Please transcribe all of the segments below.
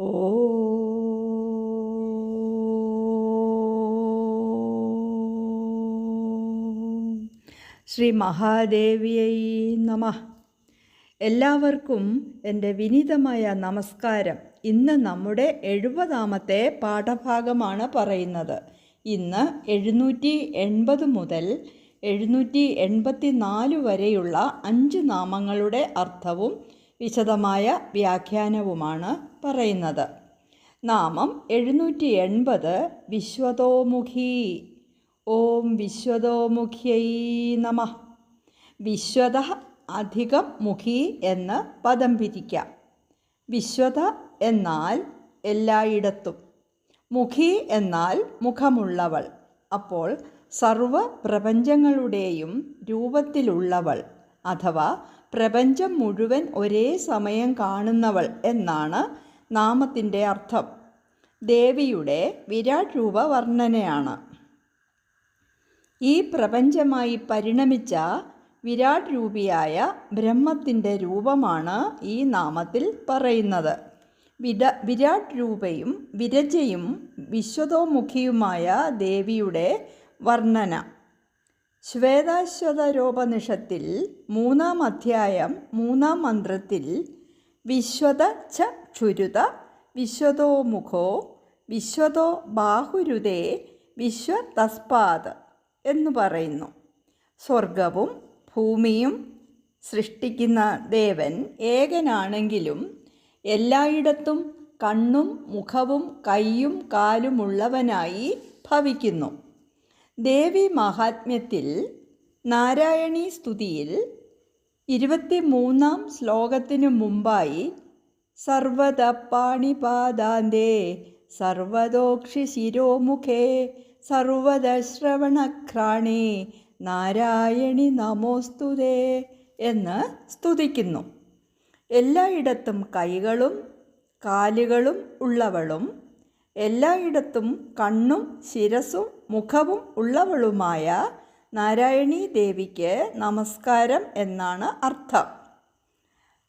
ഓ ശ്രീ മഹാദേവിയൈ നമ. എല്ലാവർക്കും എന്റെ വിനീതമായ നമസ്കാരം. ഇന്ന് നമ്മുടെ എഴുപതാമത്തെ പാഠഭാഗമാണ് പറയുന്നത്. ഇന്ന് എഴുന്നൂറ്റി എൺപത് മുതൽ എഴുന്നൂറ്റി എൺപത്തി നാല് വരെയുള്ള അഞ്ച് നാമങ്ങളുടെ അർത്ഥവും വിശദമായ വ്യാഖ്യാനവുമാണ് പറയുന്നത്. നാമം എഴുന്നൂറ്റി എൺപത് വിശ്വതോമുഖി. ഓം വിശ്വതോമുഖ്യൈ നമ. വിശ്വത അധികം മുഖി എന്ന് പദം പിരിക്കാം. വിശ്വത എന്നാൽ എല്ലായിടത്തും. മുഖി എന്നാൽ മുഖമുള്ളവൾ. അപ്പോൾ സർവ പ്രപഞ്ചങ്ങളുടെയും രൂപത്തിലുള്ളവൾ അഥവാ പ്രപഞ്ചം മുഴുവൻ ഒരേ സമയം കാണുന്നവൾ എന്നാണ് നാമത്തിന്റെ അർത്ഥം. ദേവിയുടെ വിരാട് രൂപ വർണനയാണ് ഈ പ്രപഞ്ചമായി പരിണമിച്ച വിരാട് രൂപിയായ ബ്രഹ്മത്തിന്റെ രൂപമാണ് ഈ നാമത്തിൽ പറയുന്നത്. വിര വിരാട് രൂപയും വിരജയും വിശ്വതോമുഖിയുമായ ദേവിയുടെ വർണന. ശ്വേതാശ്വതരോപനിഷത്തിൽ മൂന്നാം അധ്യായം മൂന്നാം മന്ത്രത്തിൽ വിശ്വത ച ക്ഷുരുത വിശ്വതോമുഖോ വിശ്വതോ ബാഹുരുതേ വിശ്വതസ്പാത് എന്നു പറയുന്നു. സ്വർഗവും ഭൂമിയും സൃഷ്ടിക്കുന്ന ദേവൻ ഏകനാണെങ്കിലും എല്ലായിടത്തും കണ്ണും മുഖവും കൈയും കാലുമുള്ളവനായി ഭവിക്കുന്നു. ദേവി മഹാത്മ്യത്തിൽ നാരായണി സ്തുതിയിൽ ഇരുപത്തി മൂന്നാം ശ്ലോകത്തിനു മുമ്പായി സർവത പാണിപാദാന്തേ സർവതോക്ഷി ശിരോമുഖേ സർവതശ്രവണഘ്രാണേ നാരായണി നമോസ്തുതേ എന്ന് സ്തുതിക്കുന്നു. എല്ലായിടത്തും കൈകളും കാലുകളും ഉള്ളവളും എല്ലായിടത്തും കണ്ണും ശിരസും മുഖവും ഉള്ളവളുമായ നാരായണി ദേവിക്ക് നമസ്കാരം എന്നാണ് അർത്ഥം.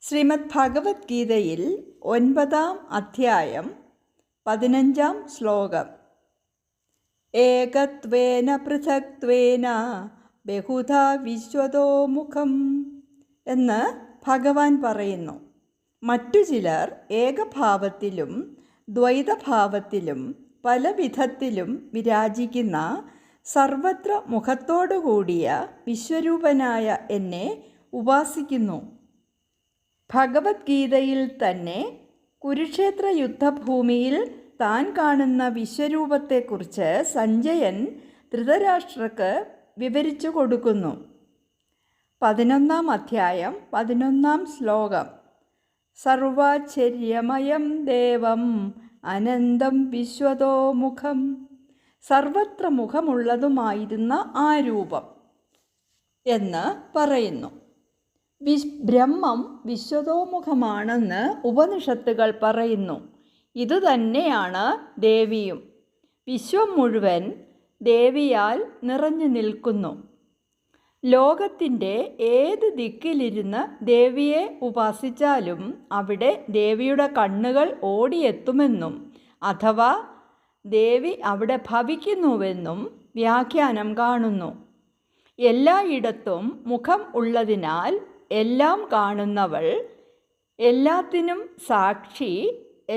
ശ്രീമദ് ഭഗവത്ഗീതയിൽ ഒൻപതാം അധ്യായം പതിനഞ്ചാം ശ്ലോകം. ഏകത്വേന പൃഥക്വേന ബഹുധ വിശ്വതോ മുഖം എന്ന് ഭഗവാൻ പറയുന്നു. മറ്റു ചിലർ ഏകഭാവത്തിലും ദ്വൈതഭാവത്തിലും പല വിധത്തിലും വിരാജിക്കുന്ന സർവത്ര മുഖത്തോടുകൂടിയ വിശ്വരൂപനായ എന്നെ ഉപാസിക്കുന്നു. ഭഗവത്ഗീതയിൽ തന്നെ കുരുക്ഷേത്ര യുദ്ധഭൂമിയിൽ താൻ കാണുന്ന വിശ്വരൂപത്തെക്കുറിച്ച് സഞ്ജയൻ ധൃതരാഷ്ട്രക്ക് വിവരിച്ചു കൊടുക്കുന്നു. പതിനൊന്നാം അധ്യായം പതിനൊന്നാം ശ്ലോകം. സർവാശ്ചര്യമയം ദേവം അനന്തം വിശ്വതോ മുഖം സർവത്ര മുഖമുള്ളതുമായിരുന്ന ആ രൂപം എന്ന് പറയുന്നു. വിശ് ബ്രഹ്മം വിശ്വതോമുഖമാണെന്ന് ഉപനിഷത്തുകൾ പറയുന്നു. ഇതുതന്നെയാണ് ദേവിയും. വിശ്വം മുഴുവൻ ദേവിയാൽ നിറഞ്ഞു നിൽക്കുന്നു. ലോകത്തിന്റെ ഏത് ദിക്കിലിരുന്ന് ദേവിയെ ഉപാസിച്ചാലും അവിടെ ദേവിയുടെ കണ്ണുകൾ ഓടിയെത്തുമെന്നും അഥവാ ദേവി അവിടെ ഭവിക്കുന്നുവെന്നും വ്യാഖ്യാനം കാണുന്നു. എല്ലായിടത്തും മുഖം ഉള്ളതിനാൽ എല്ലാം കാണുന്നവൾ എല്ലാത്തിനും സാക്ഷി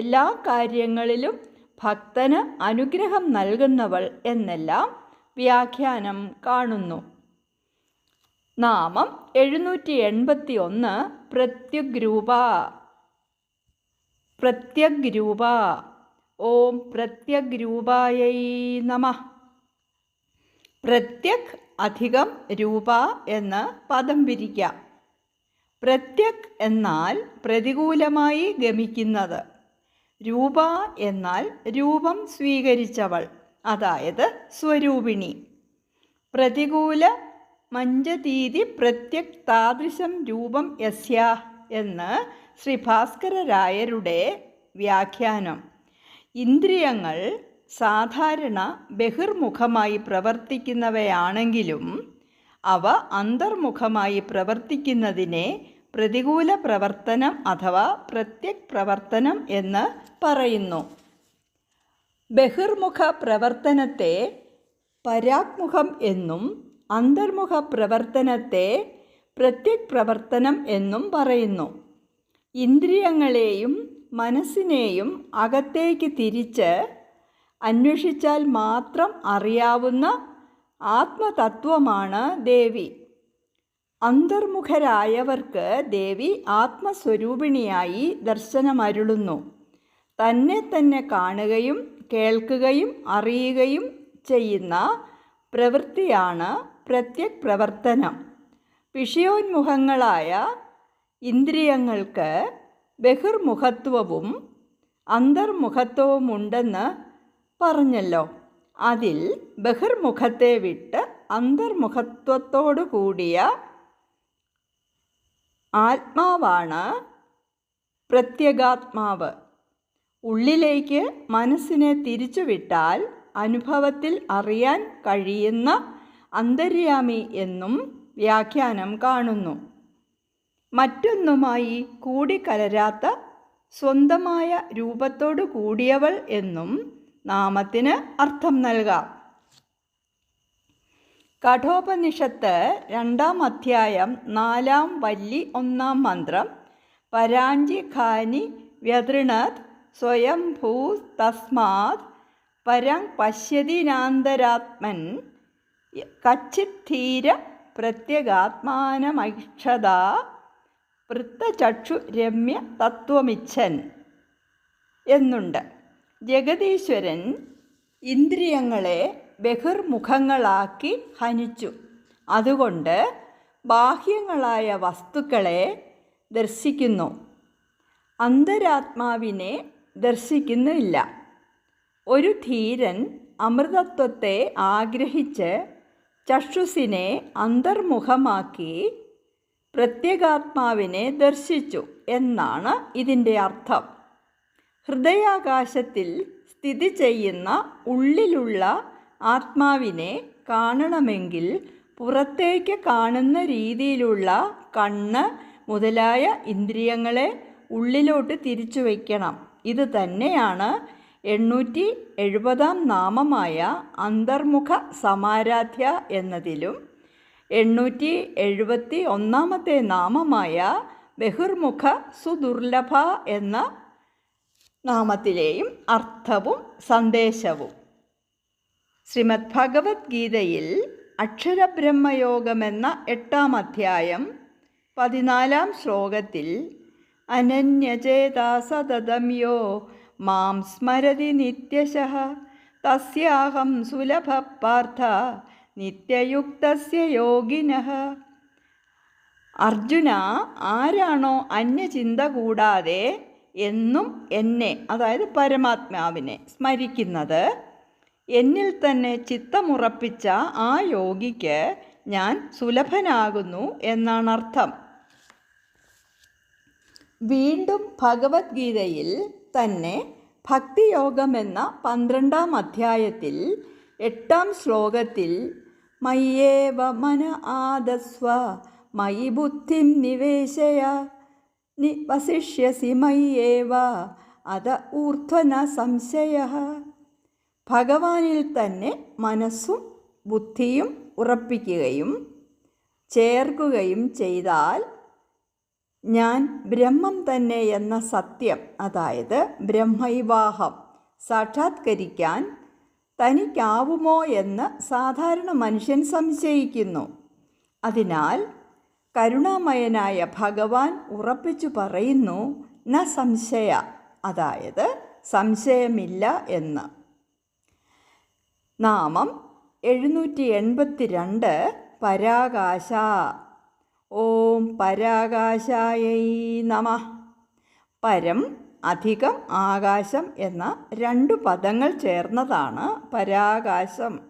എല്ലാ കാര്യങ്ങളിലും ഭക്തന് അനുഗ്രഹം നൽകുന്നവൾ എന്നെല്ലാം വ്യാഖ്യാനം കാണുന്നു. നാമം എഴുന്നൂറ്റി എൺപത്തി ഒന്ന് പ്രത്യഗ്രൂപ. പ്രത്യഗ്രൂപ. ഓം പ്രത്യഗ്രൂപായൈ നമ. പ്രത്യക് അധികം രൂപ എന്ന് പദം പിരിക്കാം. പ്രത്യക് എന്നാൽ പ്രതികൂലമായി ഗമിക്കുന്നത്. രൂപ എന്നാൽ രൂപം സ്വീകരിച്ചവൾ അതായത് സ്വരൂപിണി. പ്രതികൂല മഞ്ചതീതി പ്രത്യക് താദൃശം രൂപം യസ്യ എന്ന് ശ്രീ ഭാസ്കരരായരുടെ വ്യാഖ്യാനം. ഇന്ദ്രിയങ്ങൾ സാധാരണ ബഹിർമുഖമായി പ്രവർത്തിക്കുന്നവയാണെങ്കിലും അവ അന്തർമുഖമായി പ്രവർത്തിക്കുന്നതിനെ പ്രതികൂല പ്രവർത്തനം അഥവാ പ്രത്യക് പ്രവർത്തനം എന്ന് പറയുന്നു. ബഹിർമുഖ പ്രവർത്തനത്തെ പരാത്മുഖം എന്നും അന്തർമുഖ പ്രവർത്തനത്തെ പ്രത്യക് പ്രവർത്തനം എന്നും പറയുന്നു. ഇന്ദ്രിയങ്ങളെയും മനസ്സിനെയും അകത്തേക്ക് തിരിച്ച് അന്വേഷിച്ചാൽ മാത്രം അറിയാവുന്ന ആത്മതത്വമാണ് ദേവി. അന്തർമുഖരായവർക്ക് ദേവി ആത്മസ്വരൂപിണിയായി ദർശനമരുളുന്നു. തന്നെ തന്നെ കാണുകയും കേൾക്കുകയും അറിയുകയും ചെയ്യുന്ന പ്രവൃത്തിയാണ് പ്രത്യക് പ്രവർത്തനം വിഷയോന്മുഖങ്ങളായ ഇന്ദ്രിയങ്ങൾക്ക് ബഹിർമുഖത്വവും അന്തർമുഖത്വവുമുണ്ടെന്ന് പറഞ്ഞല്ലോ. അതിൽ ബഹിർമുഖത്തെ വിട്ട് അന്തർമുഖത്വത്തോടു കൂടിയ ആത്മാവാണ് പ്രത്യേകാത്മാവ് ഉള്ളിലേക്ക് മനസ്സിനെ തിരിച്ചുവിട്ടാൽ അനുഭവത്തിൽ അറിയാൻ കഴിയുന്ന അന്തര്യാമി എന്നും വ്യാഖ്യാനം കാണുന്നു. മറ്റൊന്നുമായി കൂടിക്കലരാത്ത സ്വന്തമായ രൂപത്തോടു കൂടിയവൾ എന്നും നാമത്തിന് അർത്ഥം നൽകാം. കഠോപനിഷത്ത് രണ്ടാം അധ്യായം നാലാം വല്ലി ഒന്നാം മന്ത്രം പരാഞ്ചി ഖാനി വ്യതൃണത് സ്വയംഭൂ തസ്മാത് പരം പശ്യതിനാന്തരാത്മൻ കച്ചിദ്ധീര പ്രത്യഗാത്മാനമൈക്ഷത വൃത്തചക്ഷു രമ്യ തത്വമിച്ഛൻ എന്നുണ്ട്. ജഗദീശ്വരൻ ഇന്ദ്രിയങ്ങളെ ബഹിർമുഖങ്ങളാക്കി ഹനിച്ചു. അതുകൊണ്ട് ബാഹ്യങ്ങളായ വസ്തുക്കളെ ദർശിക്കുന്നു. അന്തരാത്മാവിനെ ദർശിക്കുന്നില്ല. ഒരു ധീരൻ അമൃതത്വത്തെ ആഗ്രഹിച്ച് ചക്ഷുസിനെ അന്തർമുഖമാക്കി പ്രത്യേകാത്മാവിനെ ദർശിച്ചു എന്നാണ് ഇതിന്റെ അർത്ഥം. ഹൃദയാകാശത്തിൽ സ്ഥിതി ചെയ്യുന്ന ഉള്ളിലുള്ള ആത്മാവിനെ കാണണമെങ്കിൽ പുറത്തേക്ക് കാണുന്ന രീതിയിലുള്ള കണ്ണ് മുതലായ ഇന്ദ്രിയങ്ങളെ ഉള്ളിലോട്ട് തിരിച്ചു വയ്ക്കണം. ഇത് തന്നെയാണ് എണ്ണൂറ്റി എഴുപതാം നാമമായ അന്തർമുഖ സമാരാധ്യ എന്നതിലും എണ്ണൂറ്റി എഴുപത്തി ഒന്നാമത്തെ നാമമായ ബഹിർമുഖ സുദുർലഭ എന്ന നാമത്തിലെയും അർത്ഥവും സന്ദേശവും. ശ്രീമദ് ഭഗവത്ഗീതയിൽ അക്ഷരബ്രഹ്മയോഗമെന്ന എട്ടാം അധ്യായം പതിനാലാം ശ്ലോകത്തിൽ അനന്യചേതാ സതതം യോ മാം സ്മരതി നിത്യശഃ. തസ്യാഹം സുലഭ പാർത്ഥ നിത്യയുക്തസ്യ യോഗിനഃ. അർജുന ആരാണോ അന്യചിന്ത കൂടാതെ എന്നും എന്നെ അതായത് പരമാത്മാവിനെ സ്മരിക്കുന്നത് എന്നിൽ തന്നെ ചിത്തമുറപ്പിച്ച ആ യോഗിക്ക് ഞാൻ സുലഭനാകുന്നു എന്നാണ് അർത്ഥം വീണ്ടും ഭഗവത്ഗീതയിൽ തന്നെ ഭക്തിയോഗമെന്ന പന്ത്രണ്ടാം അധ്യായത്തിൽ എട്ടാം ശ്ലോകത്തിൽ മയ്യേവ മന ആദസ്വ മയി ബുദ്ധിം നിവേശയ നി വസിഷ്യസി മയ്യേവ അത ഊർധ്വന സംശയ. ഭഗവാനിൽ തന്നെ മനസ്സും ബുദ്ധിയും ഉറപ്പിക്കുകയും ചേർക്കുകയും ചെയ്താൽ ഞാൻ ബ്രഹ്മം തന്നെ എന്ന സത്യം അതായത് ബ്രഹ്മൈവാഹം സാക്ഷാത്കരിക്കാൻ തനിക്കാവുമോ എന്ന് സാധാരണ മനുഷ്യൻ സംശയിക്കുന്നു. അതിനാൽ കരുണാമയനായ ഭഗവാൻ ഉറപ്പിച്ചു പറയുന്നു ന സംശയ അതായത് സംശയമില്ല എന്ന്. നാമം എഴുന്നൂറ്റി എൺപത്തി രണ്ട് പരാകാശ. ഓം പരാകാശായൈ നമ. പരം അധികം ആകാശം എന്ന രണ്ടു പദങ്ങൾ ചേർന്നതാണ് പരാകാശം.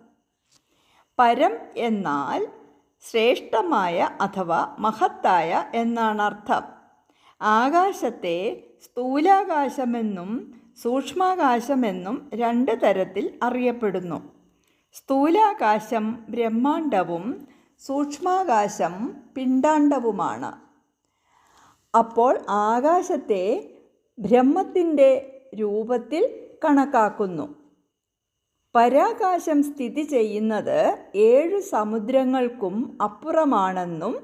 പരം എന്നാൽ ശ്രേഷ്ഠമായ അഥവാ മഹത്തായ എന്നാണ് അർത്ഥം. ആകാശത്തെ സ്ഥൂലാകാശമെന്നും സൂക്ഷ്മാകാശമെന്നും രണ്ട് തരത്തിൽ അറിയപ്പെടുന്നു. സ്ഥൂലാകാശം ബ്രഹ്മാണ്ടവും സൂക്ഷ്മാകാശം പിണ്ടാണ്ടവുമാണ് അപ്പോൾ ആകാശത്തെ ബ്രഹ്മത്തിന്റെ രൂപത്തിൽ കണക്കാക്കുന്നു. പരാകാശം സ്ഥിതി ചെയ്യുന്നത് ഏഴ് സമുദ്രങ്ങൾക്കും അപ്പുറമാണെന്നും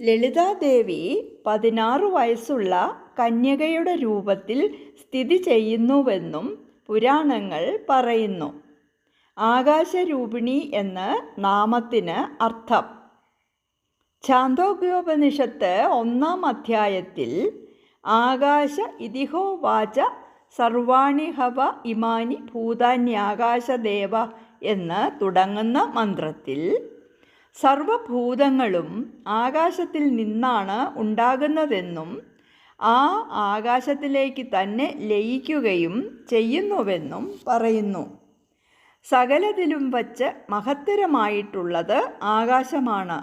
ലളിതാദേവി പതിനാറ് വയസ്സുള്ള കന്യകയുടെ രൂപത്തിൽ സ്ഥിതി ചെയ്യുന്നുവെന്നും പുരാണങ്ങൾ പറയുന്നു. ആകാശരൂപിണി എന്ന് നാമത്തിന് അർത്ഥം. ഛാന്തോഗ്യോപനിഷത്ത് ഒന്നാം അധ്യായത്തിൽ ആകാശ ഇതിഹോ വാച സർവാണി ഹവ ഇമാനി ഭൂതാന്യാകാശദേവ എന്ന് തുടങ്ങുന്ന മന്ത്രത്തിൽ സർവഭൂതങ്ങളും ആകാശത്തിൽ നിന്നാണ് ഉണ്ടാകുന്നതെന്നും ആ ആകാശത്തിലേക്ക് തന്നെ ലയിക്കുകയും ചെയ്യുന്നുവെന്നും പറയുന്നു. സകലതിലും വച്ച് മഹത്തരമായിട്ടുള്ളത് ആകാശമാണ്.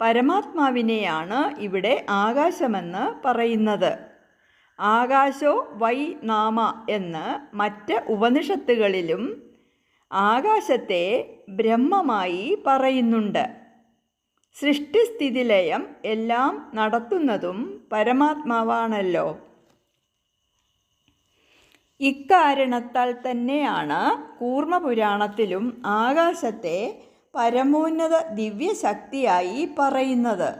പരമാത്മാവിനെയാണ് ഇവിടെ ആകാശമെന്ന് പറയുന്നത്. ആകാശോ വൈ നാമ എന്ന് മറ്റ് ഉപനിഷത്തുകളിലും ആകാശത്തെ ബ്രഹ്മമായി പറയുന്നുണ്ട്. സൃഷ്ടിസ്ഥിതിലയം എല്ലാം നടത്തുന്നതും പരമാത്മാവാണല്ലോ. ഇക്കാരണത്താൽ തന്നെയാണ് കൂർമ്മപുരാണത്തിലും ആകാശത്തെ പരമോന്നത ദിവ്യശക്തിയായി പറയുന്നത്.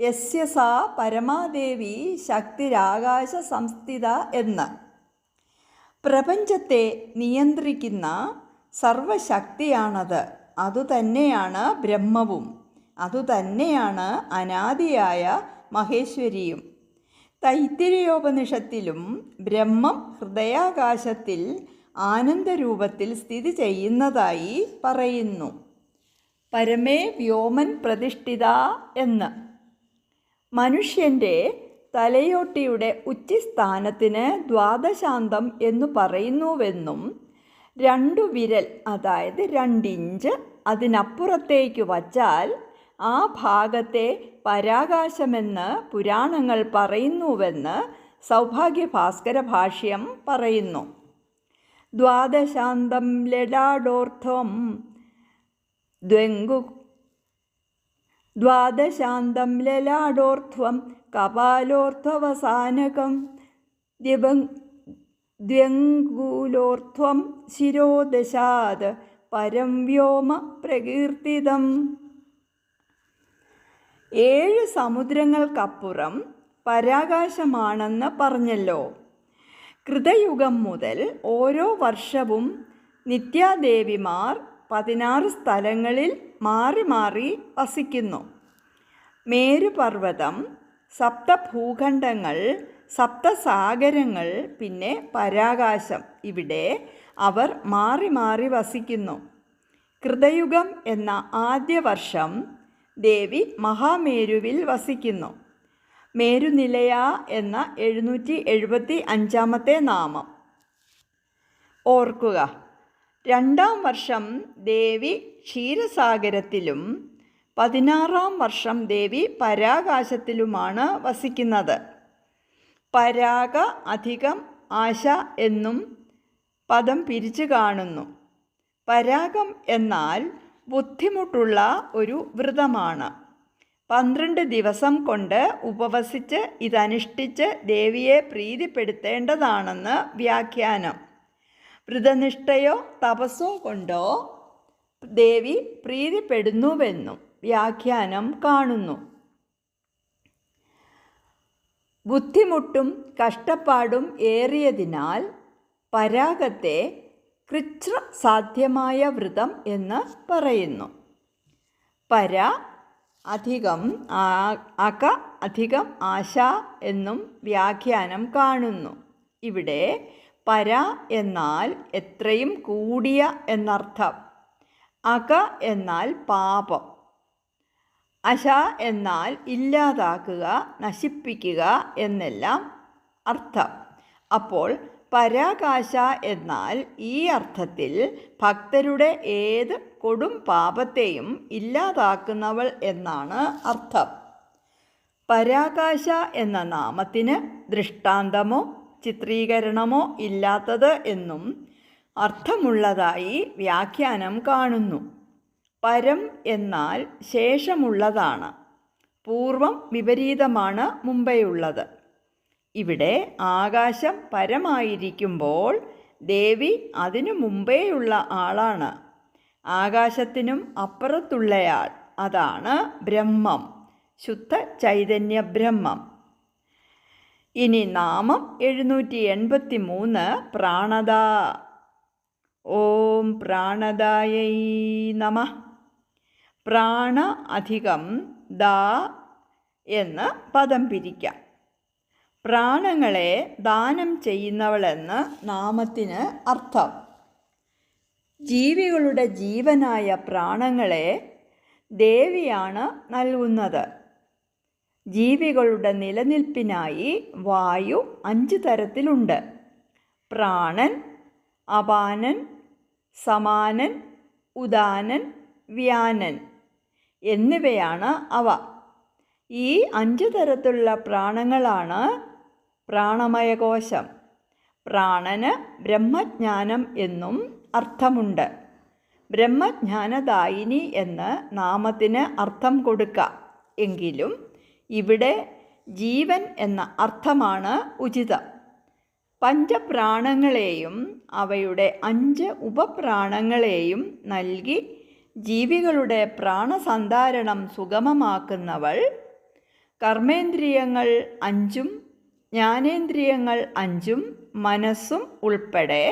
യസ്യ സാ പരമാദേവി ശക്തിരാകാശ സംസ്ഥിത എന്ന്. പ്രപഞ്ചത്തെ നിയന്ത്രിക്കുന്ന സർവശക്തിയാണത്. അതുതന്നെയാണ് ബ്രഹ്മവും. അതുതന്നെയാണ് അനാദിയായ മഹേശ്വരിയും. തൈത്തിരിയോപനിഷത്തിലും ബ്രഹ്മം ഹൃദയാകാശത്തിൽ ആനന്ദരൂപത്തിൽ സ്ഥിതി ചെയ്യുന്നതായി പറയുന്നു. പരമേ വ്യോമൻ പ്രതിഷ്ഠിത എന്ന്. മനുഷ്യന്റെ തലയോട്ടിയുടെ ഉച്ചിസ്ഥാനത്തിന് ദ്വാദശാന്തം എന്നു പറയുന്നുവെന്നും രണ്ടു വിരൽ അതായത് രണ്ടിഞ്ച് അതിനപ്പുറത്തേക്ക് വച്ചാൽ ആ ഭാഗത്തെ പരാകാശമെന്ന് പുരാണങ്ങൾ പറയുന്നുവെന്ന് സൗഭാഗ്യഭാസ്കര ഭാഷ്യം പറയുന്നു. ദ്വാദശാന്തം ലഡാഡോർത്ഥം ദ്വെങ്കു ദ്വാദശാന്തം ലലാഡോർത്ഥം കപാലോർത്ഥവസാനകം ദ്വ്യങ്കുലോർത്ഥം ശിരോദശാത് പരം വ്യോമ പ്രകീർത്തിതം ഏഴ് സമുദ്രങ്ങൾക്കപ്പുറം പരാകാശമാണെന്ന് പറഞ്ഞല്ലോ. കൃതയുഗം മുതൽ ഓരോ വർഷവും നിത്യാദേവിമാർ പതിനാറ് സ്ഥലങ്ങളിൽ മാറി മാറി വസിക്കുന്നു. മേരുപർവതം സപ്തഭൂഖണ്ഡങ്ങൾ സപ്തസാഗരങ്ങൾ പിന്നെ പരാകാശം ഇവിടെ അവർ മാറി മാറി വസിക്കുന്നു. കൃതയുഗം എന്ന ആദ്യ വർഷം ദേവി മഹാമേരുവിൽ വസിക്കുന്നു. മേരുനിലയ എന്ന എഴുന്നൂറ്റി എഴുപത്തി അഞ്ചാമത്തെ നാമം. ഓർക്കുക രണ്ടാം വർഷം ദേവി ക്ഷീരസാഗരത്തിലും പതിനാറാം വർഷം ദേവി പരാകാശത്തിലുമാണ് വസിക്കുന്നത്. പരാഗ അധികം ആശ എന്നും പദം പിരിച്ചു കാണുന്നു. പരാഗം എന്നാൽ ബുദ്ധിമുട്ടുള്ള ഒരു വ്രതമാണ്. പന്ത്രണ്ട് ദിവസം കൊണ്ട് ഉപവസിച്ച് ഇതനുഷ്ഠിച്ച് ദേവിയെ പ്രീതിപ്പെടുത്തേണ്ടതാണെന്ന് വ്യാഖ്യാനം. വ്രതനിഷ്ഠയോ തപസ്സോ കൊണ്ടോ ദേവി പ്രീതിപ്പെടുന്നുവെന്നും വ്യാഖ്യാനം കാണുന്നു. ബുദ്ധിമുട്ടും കഷ്ടപ്പാടും ഏറിയതിനാൽ പരാഗത്തെ കൃച്ഛ്ര സാധ്യമായ വ്രതം എന്ന് പറയുന്നു. പര അധികം അക അധികം ആശ എന്നും വ്യാഖ്യാനം കാണുന്നു. ഇവിടെ പര എന്നാൽ എത്രയും കൂടിയ എന്നർത്ഥം. അക എന്നാൽ പാപം. അശ എന്നാൽ ഇല്ലാതാക്കുക നശിപ്പിക്കുക എന്നെല്ലാം അർത്ഥം. അപ്പോൾ പരാകാശ എന്നാൽ ഈ അർത്ഥത്തിൽ ഭക്തരുടെ ഏത് കൊടും പാപത്തെയും ഇല്ലാതാക്കുന്നവൾ എന്നാണ് അർത്ഥം. പരാകാശ എന്ന നാമത്തിന് ദൃഷ്ടാന്തമോ ചിത്രീകരണമോ ഇല്ലാത്തത് എന്നും അർത്ഥമുള്ളതായി വ്യാഖ്യാനം കാണുന്നു. പരം എന്നാൽ ശേഷമുള്ളതാണ്. പൂർവം വിപരീതമാണ് മുമ്പെയുള്ളത്. ഇവിടെ ആകാശം പരമായിരിക്കുമ്പോൾ ദേവി അതിനു മുമ്പേയുള്ള ആളാണ്. ആകാശത്തിനും അപ്പുറത്തുള്ളയാൾ അതാണ് ബ്രഹ്മം ശുദ്ധ ചൈതന്യ ബ്രഹ്മം. ഇനി നാമം എഴുന്നൂറ്റി എൺപത്തി മൂന്ന് പ്രാണത ഓം പ്രാണദായൈ നമ. പ്രാണ അധികം ദ എന്ന് പദം പിരിക്കാം. പ്രാണങ്ങളെ ദാനം ചെയ്യുന്നവളെന്ന് നാമത്തിന് അർത്ഥം. ജീവികളുടെ ജീവനായ പ്രാണങ്ങളെ ദേവിയാണ് നൽകുന്നത്. ജീവികളുടെ നിലനിൽപ്പിനായി വായു അഞ്ച് തരത്തിലുണ്ട്. പ്രാണൻ അപാനൻ സമാനൻ ഉദാനൻ വ്യാനൻ എന്നിവയാണ് അവ. ഈ അഞ്ച് തരത്തിലുള്ള പ്രാണങ്ങളാണ് പ്രാണമയകോശം. പ്രാണന് ബ്രഹ്മജ്ഞാനം എന്നും അർത്ഥമുണ്ട്. ബ്രഹ്മജ്ഞാനദായിനി എന്ന് നാമത്തിന് അർത്ഥം കൊടുക്കാം. എങ്കിലും ഇവിടെ ജീവൻ എന്ന അർത്ഥമാണ് ഉചിതം. പഞ്ചപ്രാണങ്ങളെയും അവയുടെ അഞ്ച് ഉപപ്രാണങ്ങളെയും നൽകി ജീവികളുടെ പ്രാണസന്ധാരണം സുഗമമാക്കുന്നവൾ കർമ്മേന്ദ്രിയങ്ങൾ അഞ്ചും ജ്ഞാനേന്ദ്രിയങ്ങൾ അഞ്ചും മനസ്സും ഉൾപ്പെടെ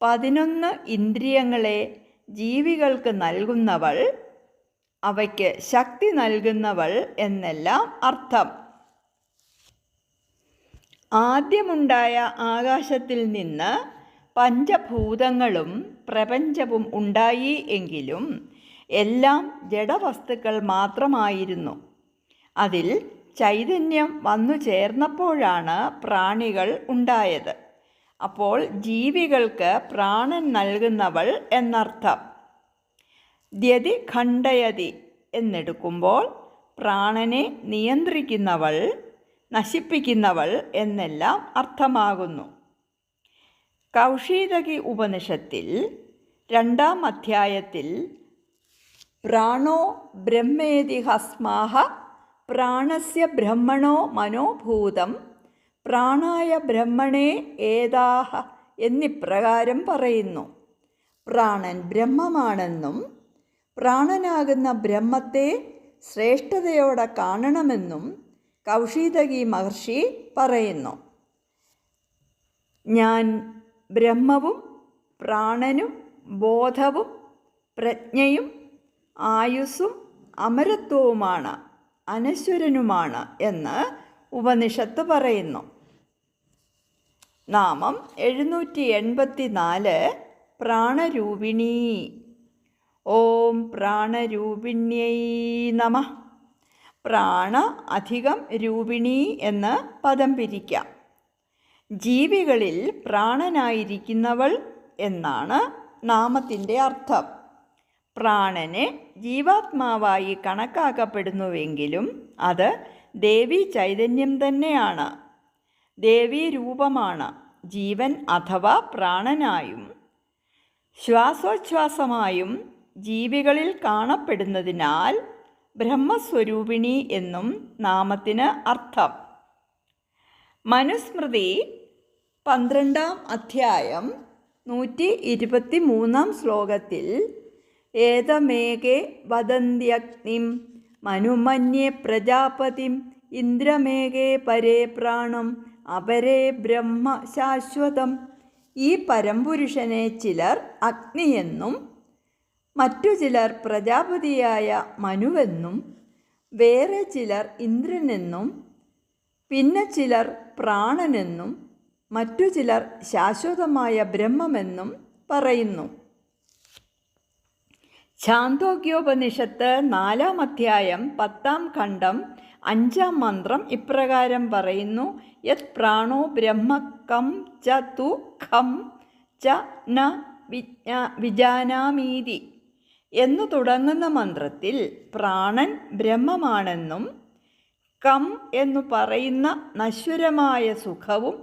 പതിനൊന്ന് ഇന്ദ്രിയങ്ങളെ ജീവികൾക്ക് നൽകുന്നവൾ അവയ്ക്ക് ശക്തി നൽകുന്നവൾ എന്നെല്ലാം അർത്ഥം. ആദ്യമുണ്ടായ ആകാശത്തിൽ നിന്ന് പഞ്ചഭൂതങ്ങളും പ്രപഞ്ചവും ഉണ്ടായി എങ്കിലും എല്ലാം ജഡവസ്തുക്കൾ മാത്രമായിരുന്നു. അതിൽ ചൈതന്യം വന്നു ചേർന്നപ്പോഴാണ് പ്രാണികൾ ഉണ്ടായത്. അപ്പോൾ ജീവികൾക്ക് പ്രാണൻ നൽകുന്നവൾ എന്നർത്ഥം. ദ്യതി ഖണ്ഡയതി എന്നെടുക്കുമ്പോൾ പ്രാണനെ നിയന്ത്രിക്കുന്നവൾ നശിപ്പിക്കുന്നവൾ എന്നെല്ലാം അർത്ഥമാകുന്നു. കൗഷീതകി ഉപനിഷത്തിൽ രണ്ടാം അധ്യായത്തിൽ പ്രാണോ ബ്രഹ്മേതി ഹസ്മാഹ പ്രാണസ്യ ബ്രഹ്മണോ മനോഭൂതം പ്രാണായ ബ്രഹ്മണേ ഏതാഹ എന്നിപ്രകാരം പറയുന്നു. പ്രാണൻ ബ്രഹ്മമാണെന്നും പ്രാണനാകുന്ന ബ്രഹ്മത്തെ ശ്രേഷ്ഠതയോടെ കാണണമെന്നും കൗശീതകി മഹർഷി പറയുന്നു. ഞാൻ ബ്രഹ്മവും പ്രാണനും ബോധവും പ്രജ്ഞയും ആയുസ്സും അമരത്വവുമാണ്. അനശ്വരനുമാണ് എന്ന് ഉപനിഷത്ത് പറയുന്നു. നാമം എഴുന്നൂറ്റി എൺപത്തി നാല് പ്രാണരൂപിണി. ഓം പ്രാണരൂപിണ്യൈ നമ. പ്രാണ അധികം രൂപിണി എന്ന് പദം പിരിക്കാം. ജീവികളിൽ പ്രാണനായിരിക്കുന്നവൾ എന്നാണ് നാമത്തിന്റെ അർത്ഥം. പ്രാണനെ ജീവാത്മാവായി കണക്കാക്കപ്പെടുന്നുവെങ്കിലും അത് ദേവി ചൈതന്യം തന്നെയാണ്. ദേവി രൂപമാണ്. ജീവൻ അഥവാ പ്രാണനായും ശ്വാസോച്ഛ്വാസമായും ജീവികളിൽ കാണപ്പെടുന്നതിനാൽ ബ്രഹ്മസ്വരൂപിണി എന്നും നാമത്തിന് അർത്ഥം. മനുസ്മൃതി പന്ത്രണ്ടാം അധ്യായം നൂറ്റി ഇരുപത്തി മൂന്നാം ശ്ലോകത്തിൽ ഏതമേകെ വദന്ത്യഗ്നിം? മനുമന്യേ പ്രജാപതിം. ഇന്ദ്രമേകേ പരേ പ്രാണം. അപരേ ബ്രഹ്മ ശാശ്വതം. ഈ പരംപുരുഷനെ ചിലർ അഗ്നിയെന്നും മറ്റു ചിലർ പ്രജാപതിയായ മനുവെന്നും വേറെ ചിലർ ഇന്ദ്രനെന്നും പിന്നെ ചിലർ പ്രാണനെന്നും മറ്റു ചിലർ ശാശ്വതമായ ബ്രഹ്മമെന്നും പറയുന്നു. ഛാന്തോക്യോപനിഷത്ത് നാലാം അധ്യായം പത്താം ഖണ്ഡം അഞ്ചാം മന്ത്രം ഇപ്രകാരം പറയുന്നു. യത് പ്രാണോ ബ്രഹ്മ കം ച തു ഖം ച ന വിജ്ഞാ വിജാനാമീതി. എന്നു തുടങ്ങുന്ന മന്ത്രത്തിൽ പ്രാണൻ ബ്രഹ്മമാണെന്നും കം എന്നു പറയുന്ന നശ്വരമായ സുഖവും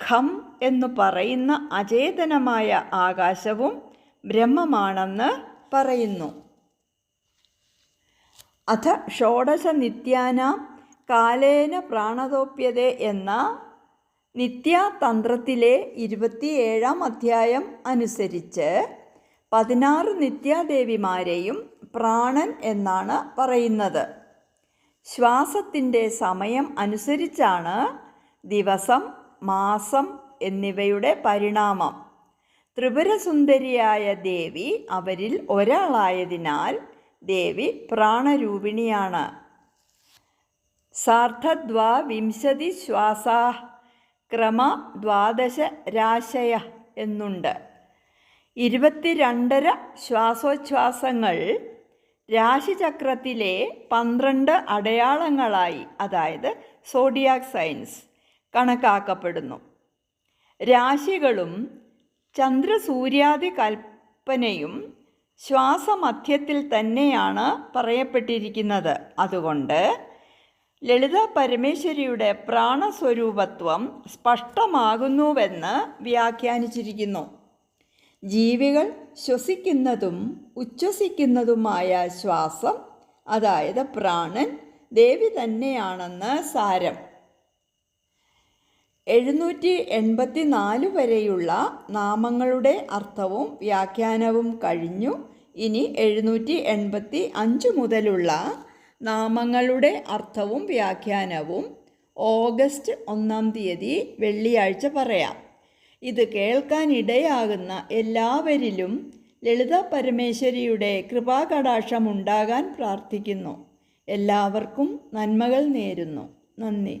ഖം എന്നു പറയുന്ന അചേതനമായ ആകാശവും ബ്രഹ്മമാണെന്ന് പറയുന്നു. അഥ ഷോഡശ നിത്യാനാം കാലേന പ്രാണതോപ്യത എന്ന നിത്യാതന്ത്രത്തിലെ ഇരുപത്തിയേഴാം അധ്യായം അനുസരിച്ച് പതിനാറ് നിത്യാദേവിമാരെയും പ്രാണൻ എന്നാണ് പറയുന്നത്. ശ്വാസത്തിന്റെ സമയം അനുസരിച്ചാണ് ദിവസം മാസം എന്നിവയുടെ പരിണാമം. ത്രിപുരസുന്ദരിയായ ദേവി അവരിൽ ഒരാളായതിനാൽ ദേവി പ്രാണരൂപിണിയാണ്. സാർദ്ധദ്വാ വിംശതി ശ്വാസാ ക്രമ ദ്വാദശ രാശയ എന്നുണ്ട്. ഇരുപത്തിരണ്ടര ശ്വാസോച്ഛ്വാസങ്ങൾ രാശിചക്രത്തിലെ പന്ത്രണ്ട് അടയാളങ്ങളായി അതായത് സോഡിയാക് സയൻസ് കണക്കാക്കപ്പെടുന്നു. രാശികളും ചന്ദ്രസൂര്യാദി കൽപ്പനയും ശ്വാസമധ്യത്തിൽ തന്നെയാണ് പറയപ്പെട്ടിരിക്കുന്നത്. അതുകൊണ്ട് ലളിത പരമേശ്വരിയുടെ പ്രാണസ്വരൂപത്വം സ്പഷ്ടമാകുന്നുവെന്ന് വ്യാഖ്യാനിച്ചിരിക്കുന്നു. ജീവികൾ ശ്വസിക്കുന്നതും ഉച്ഛ്വസിക്കുന്നതുമായ ശ്വാസം അതായത് പ്രാണൻ ദേവി തന്നെയാണെന്ന് സാരം. എഴുന്നൂറ്റി എൺപത്തി നാല് വരെയുള്ള നാമങ്ങളുടെ അർത്ഥവും വ്യാഖ്യാനവും കഴിഞ്ഞു. ഇനി എഴുന്നൂറ്റി എൺപത്തി അഞ്ച് മുതലുള്ള നാമങ്ങളുടെ അർത്ഥവും വ്യാഖ്യാനവും ഓഗസ്റ്റ് ഒന്നാം തീയതി വെള്ളിയാഴ്ച പറയാം. ഇത് കേൾക്കാനിടയാകുന്ന എല്ലാവരിലും ലളിത പരമേശ്വരിയുടെ കൃപാകടാക്ഷം ഉണ്ടാകാൻ പ്രാർത്ഥിക്കുന്നു. എല്ലാവർക്കും നന്മകൾ നേരുന്നു. നന്ദി.